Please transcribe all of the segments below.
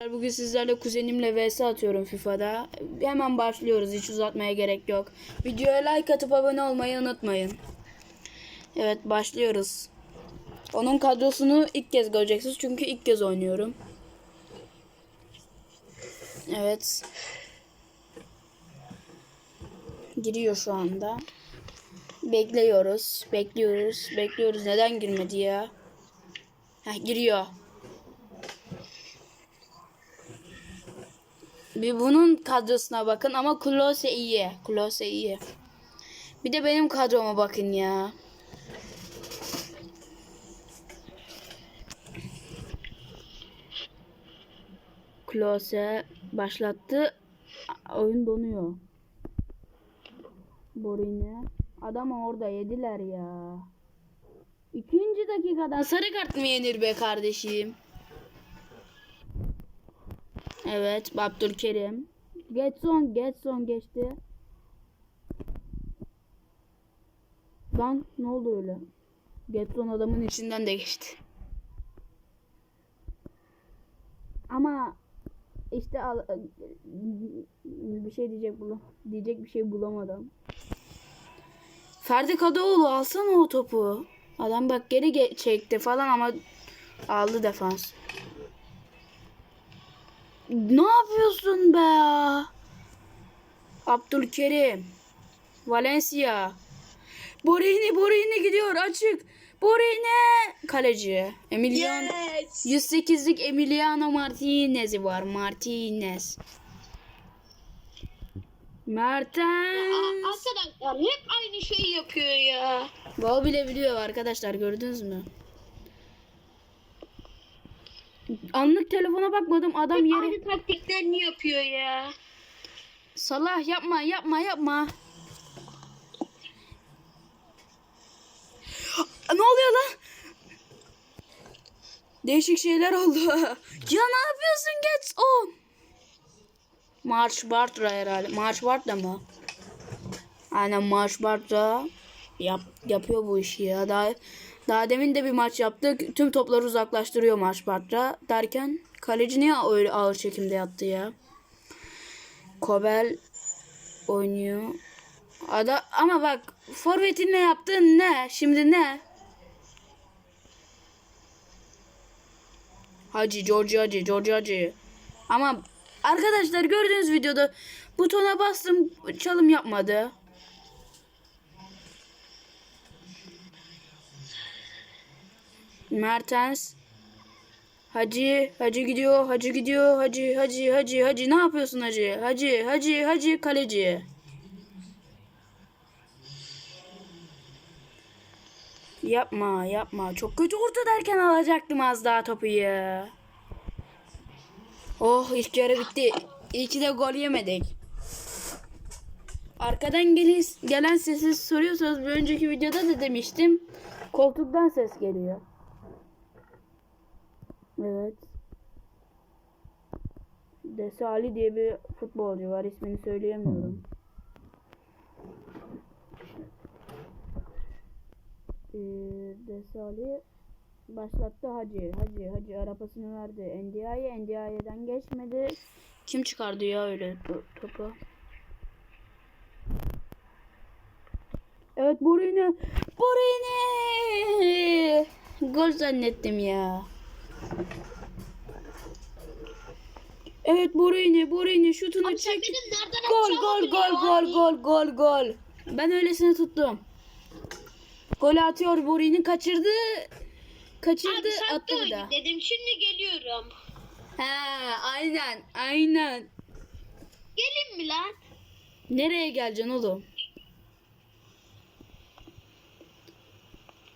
Bugün sizlerle kuzenimle vs atıyorum FIFA'da. Hemen başlıyoruz. Hiç uzatmaya gerek yok. Videoya like atıp abone olmayı unutmayın. Evet başlıyoruz. Onun kadrosunu ilk kez göreceksiniz. Çünkü ilk kez oynuyorum. Evet. Giriyor şu anda. Bekliyoruz. Bekliyoruz. Bekliyoruz. Neden girmedi ya? Heh, giriyor. Bir bunun kadrosuna bakın ama Klose iyi. Klose iyi. Bir de benim kadroma bakın ya. Klose başlattı. Oyun donuyor. Borine. Adam orada yediler ya. İkinci dakikadan sarı kart mı yenir be kardeşim? Evet, Abdülkerim. Getson, Getson geçti. Lan ne oldu öyle? Getson adamın içinden de geçti. Ama işte al, bir şey diyecek bulam diyecek bir şey bulamadım. Ferdi Kadıoğlu alsana o topu. Adam bak geri ge- çekti falan ama aldı defans. Ne yapıyorsun be? Abdülkerim. Valencia. Borini Borini gidiyor açık. Borini kaleci. Emiliano. Yes. 108'lik Emiliano Martinez'i var. Martinez. Mertens. Arkadaşlar hep aynı şeyi yapıyor ya. Bal bile biliyor arkadaşlar gördünüz mü? Anlık telefona bakmadım adam yere. Aynı taktiklerini yapıyor ya. Salah yapma yapma yapma. Ne oluyor lan? Değişik şeyler oldu. ya ne yapıyorsun geç on? Marş Bartra herhalde. Marş Bartra mı? Aynen Marş Bartra yap, yapıyor bu işi ya. Daha, daha demin de bir maç yaptık. Tüm topları uzaklaştırıyor Marş Bartra. Derken kaleci niye öyle ağır çekimde yattı ya? Kobel oynuyor. Ada ama bak forvetin ne yaptığın ne? Şimdi ne? Hacı, George Hacı, George Hacı. Ama arkadaşlar gördüğünüz videoda butona bastım çalım yapmadı. Mertens. Hacı, Hacı gidiyor, Hacı gidiyor, Hacı, Hacı, Hacı, Hacı. Ne yapıyorsun Hacı? Hacı, Hacı, Hacı kaleci. Yapma, yapma. Çok kötü orta derken alacaktım az daha topu ya. Oh, ilk yarı bitti. İyi ki de gol yemedik. Arkadan gelen, sesi soruyorsanız bir önceki videoda da demiştim. Koltuktan ses geliyor. Evet. Desi Ali diye bir futbolcu var. ismini söyleyemiyorum. Ee, Desi Ali başlattı Hacı. Hacı, Hacı arabasını verdi. NDI'ye, NDI'den geçmedi. Kim çıkardı ya öyle to- topu? Evet Borini. Borini! Gol zannettim ya. Evet Borini, Borini şutunu Abi çek. Gol gol gol gol gol gol gol. Ben öylesine tuttum. Gol atıyor Borini kaçırdı. Kaçırdı Abi attı daha. dedim şimdi geliyorum. He aynen aynen. Gelin mi lan? Nereye geleceksin oğlum?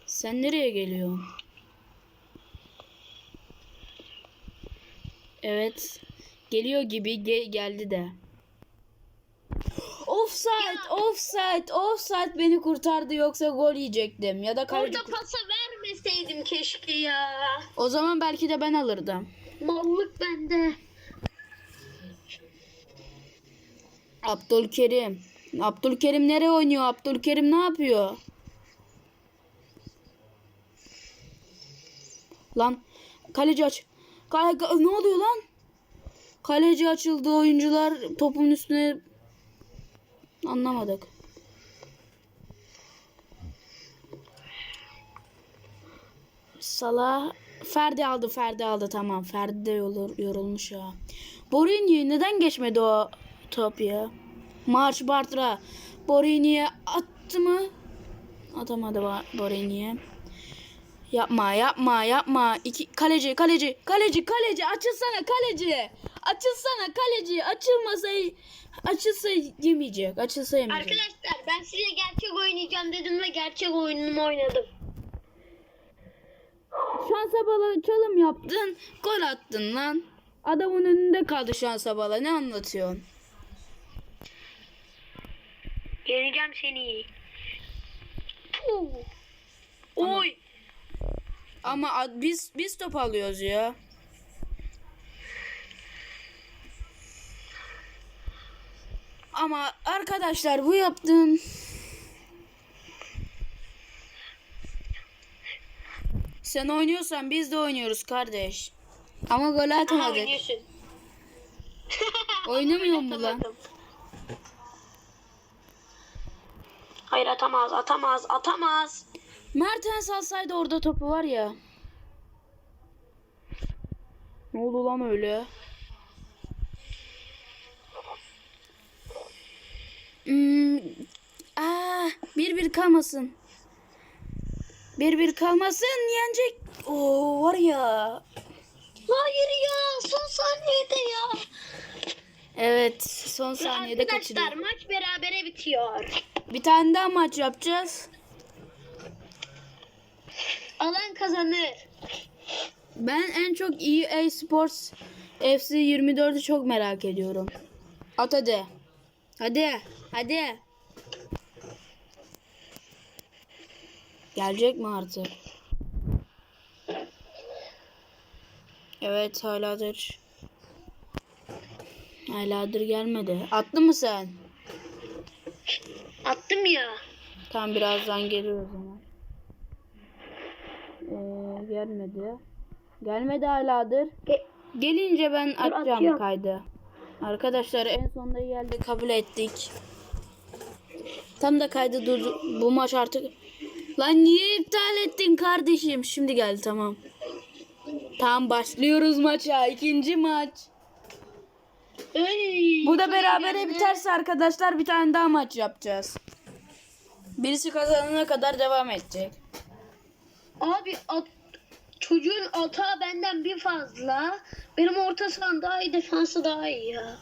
Sen nereye geliyorsun? Evet. Geliyor gibi ge- geldi de. Offside, offside, offside beni kurtardı yoksa gol yiyecektim ya da kaleci. Orada pasa vermeseydim keşke ya. O zaman belki de ben alırdım. Mallık bende. Abdülkerim. Abdülkerim nereye oynuyor? Abdülkerim ne yapıyor? Lan kaleci aç. Ne oluyor lan? Kaleci açıldı oyuncular topun üstüne anlamadık. Salah Ferdi aldı Ferdi aldı tamam Ferdi de yorul- yorulmuş ya. Borini neden geçmedi o top ya? Marş Bartra Borini'ye attı mı? Atamadı Borini'ye. Yapma yapma yapma. İki, kaleci kaleci kaleci kaleci açılsana kaleci. Açılsana kaleci. Açılmasa açılsa yemeyecek. Açılsa yemeyecek. Arkadaşlar ben size gerçek oynayacağım dedim ve gerçek oyunumu oynadım. Şansa bala çalım yaptın. Gol attın lan. Adamın önünde kaldı şansa bala. Ne anlatıyorsun? Yeneceğim seni. Puh. Oy. Ama biz biz top alıyoruz ya. Ama arkadaşlar bu yaptığın Sen oynuyorsan biz de oynuyoruz kardeş. Ama gol oynuyorsun. Oynamıyor mu lan? Hayır atamaz, atamaz, atamaz. Mertens alsaydı orada topu var ya. Ne oldu lan öyle? Hmm, aa, bir bir kalmasın. Bir bir kalmasın yenecek. Oo var ya. Hayır ya, son saniyede ya. Evet son saniyede Arkadaşlar kaçırıyor. maç berabere bitiyor. Bir tane daha maç yapacağız. Alan kazanır. Ben en çok EA Sports FC 24'ü çok merak ediyorum. At hadi. Hadi. Hadi. Gelecek mi artık? Evet haladır. Haladır gelmedi. Attı mı sen? Attım ya. Tam birazdan gelir o zaman. Gelmedi. Gelmedi haladır. Ge- Gelince ben atacağım atıyorum. kaydı. Arkadaşlar en sonunda geldi kabul ettik. Tam da kaydı durdu. Bu maç artık... Lan niye iptal ettin kardeşim? Şimdi geldi tamam. Tamam başlıyoruz maça. İkinci maç. Bu da berabere biterse arkadaşlar bir tane daha maç yapacağız. Birisi kazanana kadar devam edecek. Abi at, çocuğun atağı benden bir fazla. Benim orta sahan daha iyi, defansı daha iyi ya.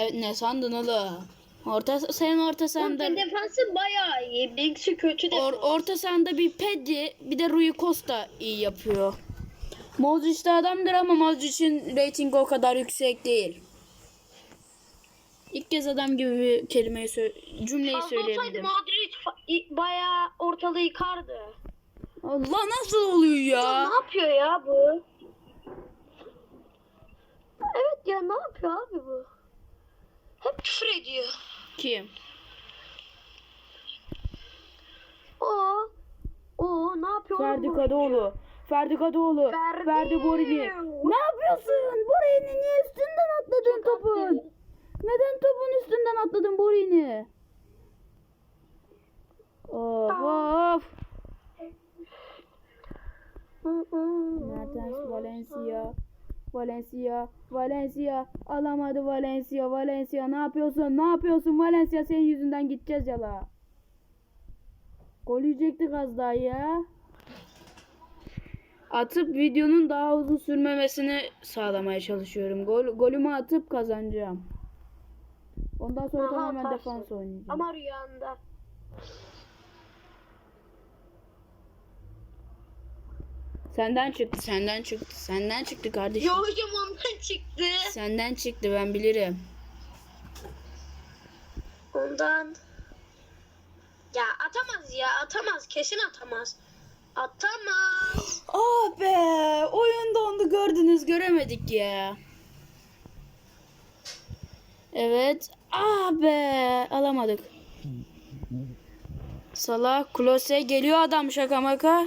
Evet ne sandın oğlum? Orta senin orta sahanda Orta defansı bayağı iyi. Benimkisi kötü defans. or, orta sahanda bir Pedri bir de Rui Costa iyi yapıyor. Modric de adamdır ama Modric'in reytingi o kadar yüksek değil. İlk kez adam gibi bir kelimeyi sö- cümleyi Fazla olsaydı. Modric fa- i- bayağı ortalığı yıkardı. Allah nasıl oluyor ya? Ne yapıyor ya bu? Evet ya ne yapıyor abi bu? Hep küfür ediyor. Kim? O o ne yapıyor? Ferdi? Kadıoğlu. Ferdi Kadıoğlu. Ferdi. Ferdi Borini. Ne yapıyorsun? Borini niye üstünden atladın topun? Neden topun üstünden atladın Borini? Of of. Mertens Valencia. Valencia. Valencia. Alamadı Valencia. Valencia ne yapıyorsun? Ne yapıyorsun Valencia? Senin yüzünden gideceğiz yala. Gol yiyecektik az daha ya. Atıp videonun daha uzun sürmemesini sağlamaya çalışıyorum. Gol, golümü atıp kazanacağım. Ondan sonra Aha, tamamen defans oynayacağım. Ama rüyanda. Senden çıktı, senden çıktı, senden çıktı kardeşim. Yo hocam ondan çıktı. Senden çıktı ben bilirim. Ondan. Ya atamaz ya atamaz kesin atamaz. Atamaz. Ah be oyun dondu gördünüz göremedik ya. Evet. Ah be alamadık. Salah Klose geliyor adam şaka maka.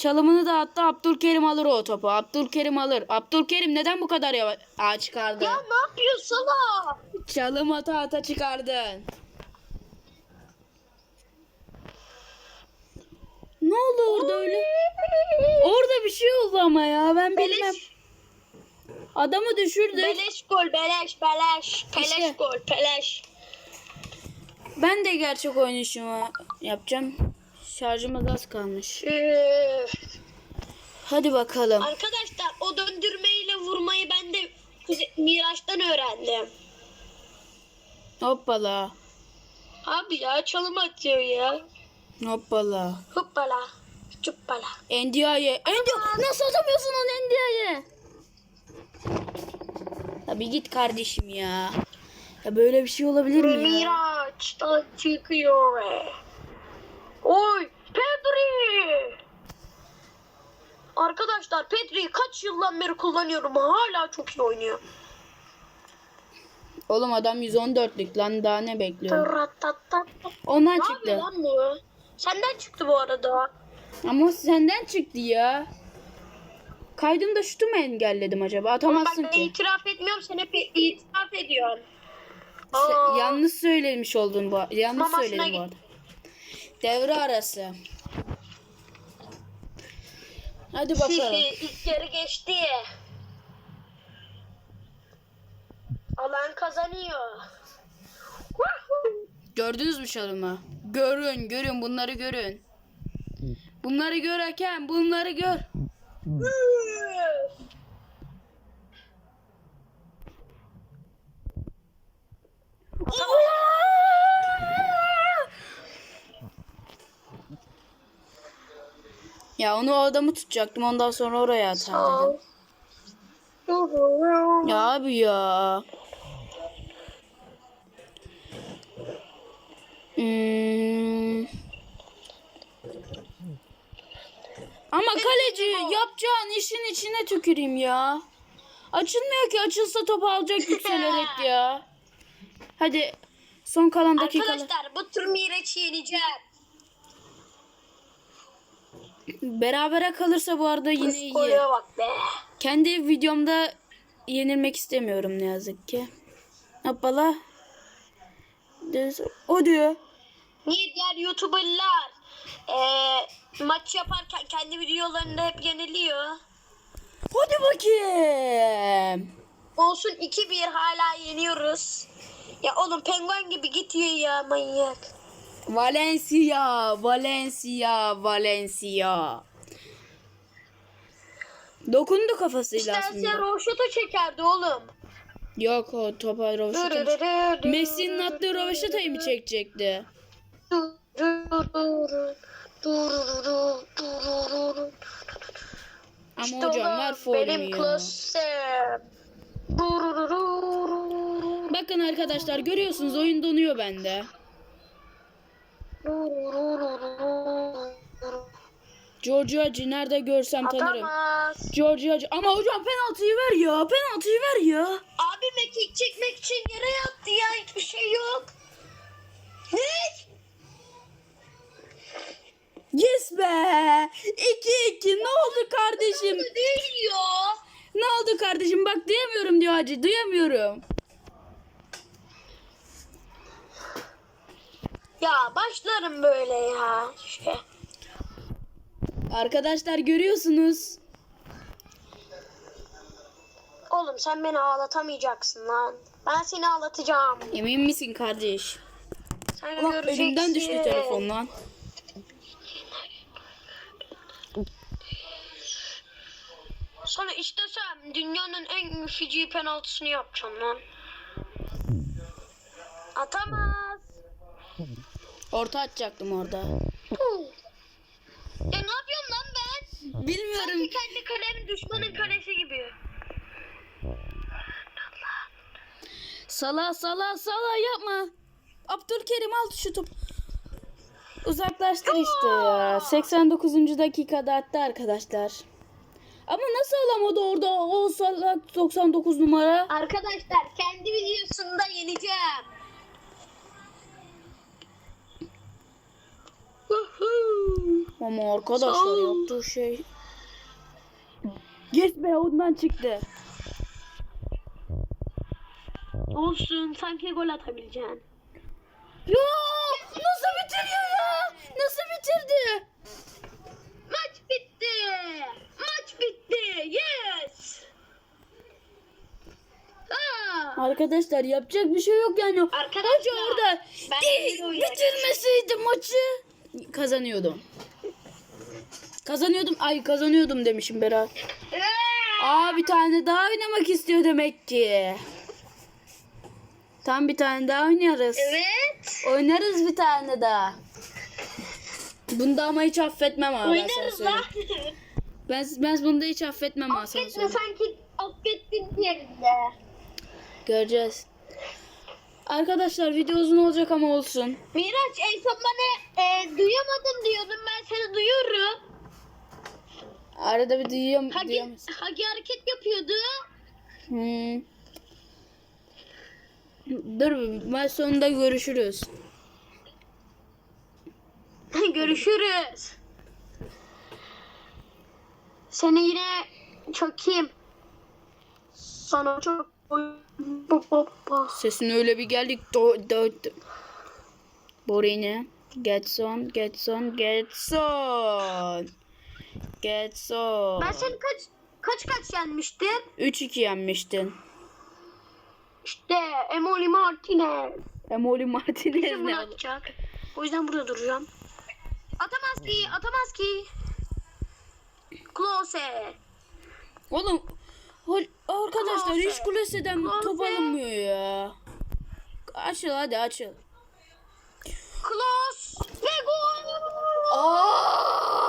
Çalımını da attı. Abdülkerim alır o topu. Abdülkerim alır. Abdülkerim neden bu kadar yavaş Aa, çıkardı? Ya ne yapıyorsun Salah? Çalım ata ata çıkardın. Ne oldu orada öyle? Orada bir şey oldu ama ya ben bilmem. Beleş, Adamı düşürdü. beleş gol, beleş, beleş. Peleş İşte. gol, peleş. Ben de gerçek oynayışımı yapacağım. Şarjımız az kalmış. Hadi bakalım. Arkadaşlar o döndürmeyle vurmayı ben de Kuze- Miraç'tan öğrendim. Hoppala. Abi ya çalım atıyor ya. Hoppala. Hoppala. Cuppala. Endia'ya. Endia. Nasıl atamıyorsun onu Endia'ya? Tabi git kardeşim ya. Ya böyle bir şey olabilir mi ya? Miraç'tan çıkıyor. Oy Pedri. Arkadaşlar Pedri'yi kaç yıldan beri kullanıyorum. Hala çok iyi oynuyor. Oğlum adam 114'lük lan daha ne bekliyor? Tıratatat. Ondan Ne çıktı. lan bu? Senden çıktı bu arada. Ama senden çıktı ya. Kaydımda şutu mu engelledim acaba? Atamazsın ben ki. itiraf etmiyorum sen hep itiraf ediyorsun. Aa. yanlış söylemiş oldun bu. Yanlış Mamasına söyledim bu arada. Devre arası. Hadi bakalım. İlk yarı geçti. Alan kazanıyor. Gördünüz mü çalımı? Görün, görün bunları görün. Bunları gör hakem, bunları gör. Ya onu o adamı tutacaktım ondan sonra oraya atardım. Ya abi ya. Hmm. Ama kaleci yapacağın işin içine tüküreyim ya. Açılmıyor ki açılsa topu alacak yükselerek ya. Hadi son kalan dakikalar. Arkadaşlar bu tur Miraç'ı yeneceğim. Berabere kalırsa bu arada yine iyi. Gole bak be. Kendi videomda yenilmek istemiyorum ne yazık ki. Hoppala. O diyor. Niye diğer YouTuber'lar eee, maç yaparken kendi videolarında hep yeniliyor? Hadi bakayım. Olsun 2-1 hala yeniyoruz. Ya oğlum penguen gibi gidiyor ya manyak. Valencia, Valencia, Valencia. Dokundu kafasıyla İstersen aslında. roşata çekerdi oğlum. Yok o topa rovaşata. Messi'nin attığı rovaşatayı mı çekecekti? Ama İşte hocam ver faulümü Benim klasem. Bakın arkadaşlar görüyorsunuz oyun donuyor bende. Giorgio nerede görsem tanırım. Atamaz. Giorgio ama hocam penaltıyı ver ya. Penaltıyı ver ya. Abi mekik çekmek için yere yattı ya hiçbir şey yok. Ne? Yes be. 2-2 ne oldu kardeşim? Değil ya? Ne oldu kardeşim? Bak duyamıyorum diyor Hacı. Duyamıyorum. Ya başlarım böyle ya. Şey. Arkadaşlar görüyorsunuz. Oğlum sen beni ağlatamayacaksın lan. Ben seni ağlatacağım. Emin misin kardeş? Sen Ulan göreceksin. elimden düştü telefon lan. Sana istesem dünyanın en feci penaltısını yapacağım lan. Atamaz. Orta atacaktım orada. Ya ne yapıyorum lan ben? Bilmiyorum. Sanki kendi kalem düşmanın kalesi gibi. Sala sala sala yapma. Abdülkerim al şu top. Uzaklaştır işte ya. 89. dakikada attı arkadaşlar. Ama nasıl alamadı orada o salak 99 numara? Arkadaşlar kendi videosunda yeneceğim. Ama arkadaşlar yaptığı şey. Be ondan çıktı. Olsun sanki gol atabileceksin. Ya nasıl bitiriyor ya? Nasıl bitirdi? Maç bitti. Maç bitti. Yes. Aa. Arkadaşlar yapacak bir şey yok yani. Arkadaşlar, Hoca orada ben "Di- bir oyun bitirmeseydi maçı kazanıyordum. Kazanıyordum. Ay kazanıyordum demişim Berat. Aa bir tane daha oynamak istiyor demek ki. Tam bir tane daha oynarız. Evet. Oynarız bir tane daha. Bunda ama hiç affetmem abi. Oynarız lan. Ben, ben bunda hiç affetmem sana Affetme sanki affettin yerinde. Göreceğiz. Arkadaşlar video uzun olacak ama olsun. Miraç en son bana e, duyamadım diyordun ben seni duyuyorum. Arada bir duyuyorum. Hagi. Hagi hareket yapıyordu. Hmm. Dur maç sonunda görüşürüz. Görüşürüz. Seni yine çökeyim. Sana çok... Sesin öyle bir geldik. Do, do, do. Borine. Getson, Getson, Getson. Getson. Ben seni kaç kaç kaç yenmiştim? 3-2 yenmiştin. İşte Emoli Martinez. Emoli Martinez ne? atacak? O yüzden burada duracağım. Atamaz ki, atamaz ki. Klose. Oğlum arkadaşlar Klose. hiç kuleseden Klose. top alınmıyor ya. Açıl hadi açıl. Klos ve gol. Aa!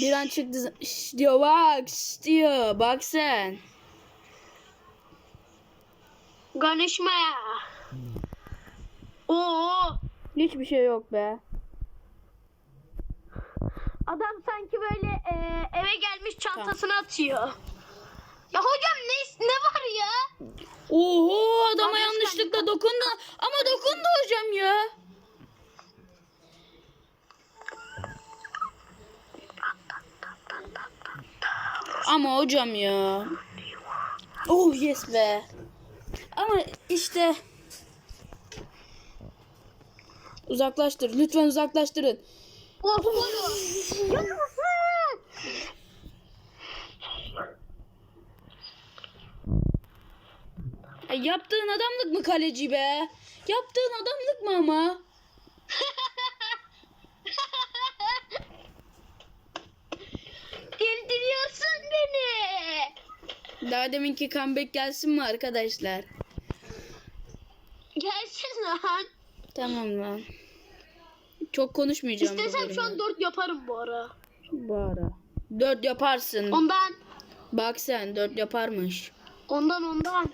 Bir an çıktı. Şş diyor bak şş diyor. Bak sen. Ganişme. Oo. Hiçbir şey yok be. Adam sanki böyle e, eve gelmiş çantasını atıyor. Ya hocam ne ne var ya? Oho adama Abi, yanlışlıkla dokundu. Ama dokundu hocam ya. Ama hocam ya. Oh yes be. Ama işte uzaklaştır. Lütfen uzaklaştırın. Yaptığın adamlık mı kaleci be? Yaptığın adamlık mı ama? Beni. Daha deminki comeback gelsin mi arkadaşlar? Gelsin lan. Tamam lan. Çok konuşmayacağım İstesem şu an bölümde. 4 yaparım bu ara. Bu ara. Dört yaparsın. Ondan, Bak sen dört yaparmış. ondan, ondan.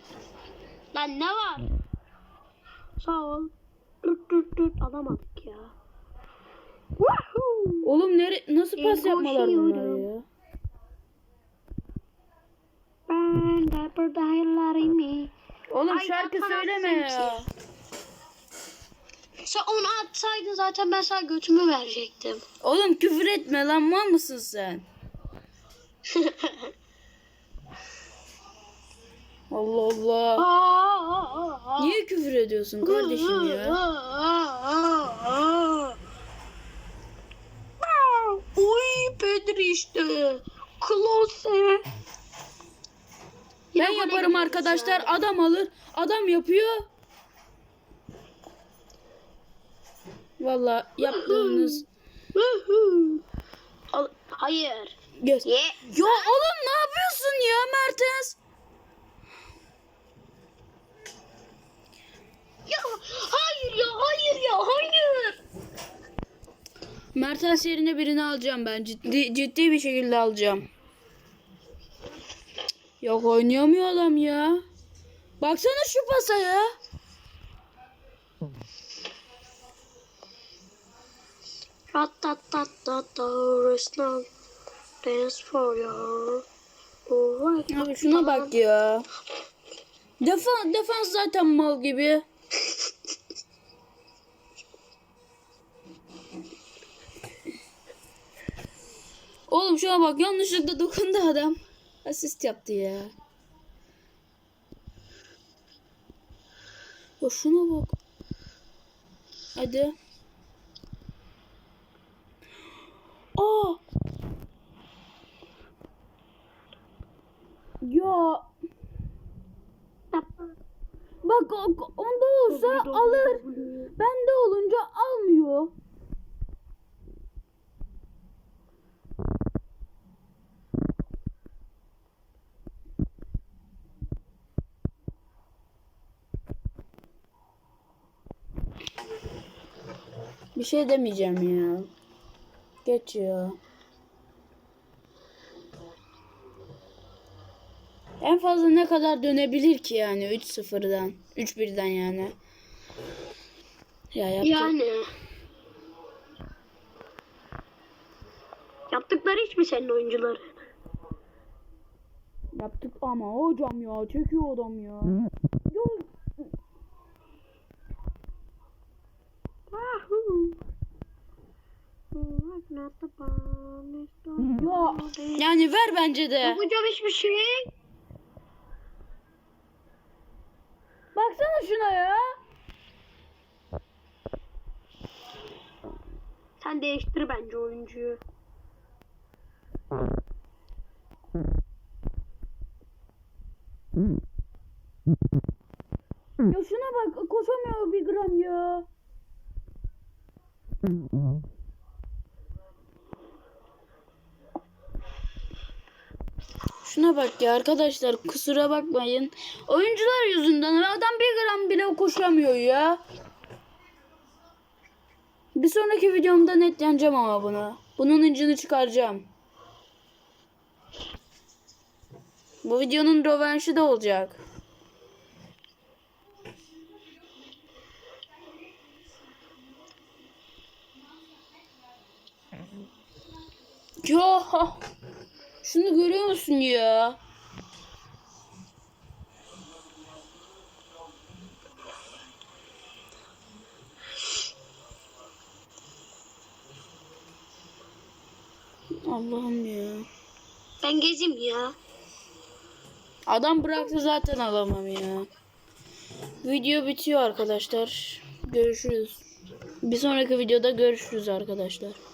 Lan ne var? Sağ ol. Dürt dürt dürt alamadık ya. Woohoo! Oğlum nere nasıl pas yapmalar bunlar ya? De buradaylarım. Oğlum Ay, şarkı söyleme ya. Sen onu atsaydın zaten ben sana götümü verecektim. Oğlum küfür etme lan mal mısın sen? Allah Allah. Niye küfür ediyorsun kardeşim ya? Oy Pedri işte. Klose. Ben yaparım arkadaşlar. Adam alır. Adam yapıyor. Valla yaptığınız Hayır. göz. Ye. Ya oğlum ne yapıyorsun ya Mertens? Ya hayır ya hayır ya hayır. Mertens yerine birini alacağım ben. Ciddi, ciddi bir şekilde alacağım. Yok oynayamıyor adam ya. Baksana şu pasa ya. Ya şuna bak ya. Defan, defans zaten mal gibi. Oğlum şuna bak yanlışlıkla dokundu adam. Asist yaptı ya. Ya bak. Hadi. Aa. Ya bak o- onda olsa alır. Bende olunca almıyor. Bir şey demeyeceğim ya. Geç ya. En fazla ne kadar dönebilir ki yani 3-0'dan, 3-1'den yani. Ya yapacak. Yani. Yaptıkları hiç mi senin oyuncuları? Yaptık ama hocam ya çekiyor adam ya. Ya yani ver bence de. Yapacağım hiçbir şey. Baksana şuna ya. Sen değiştir bence oyuncuyu. Ya şuna bak koşamıyor bir gram ya. Şuna bak ya arkadaşlar kusura bakmayın. Oyuncular yüzünden adam bir gram bile koşamıyor ya. Bir sonraki videomda net yeneceğim ama bunu. Bunun incini çıkaracağım. Bu videonun rövanşı da olacak. Ya şunu musun ya? Allah'ım ya. Ben gezeyim ya. Adam bıraktı zaten alamam ya. Video bitiyor arkadaşlar. Görüşürüz. Bir sonraki videoda görüşürüz arkadaşlar.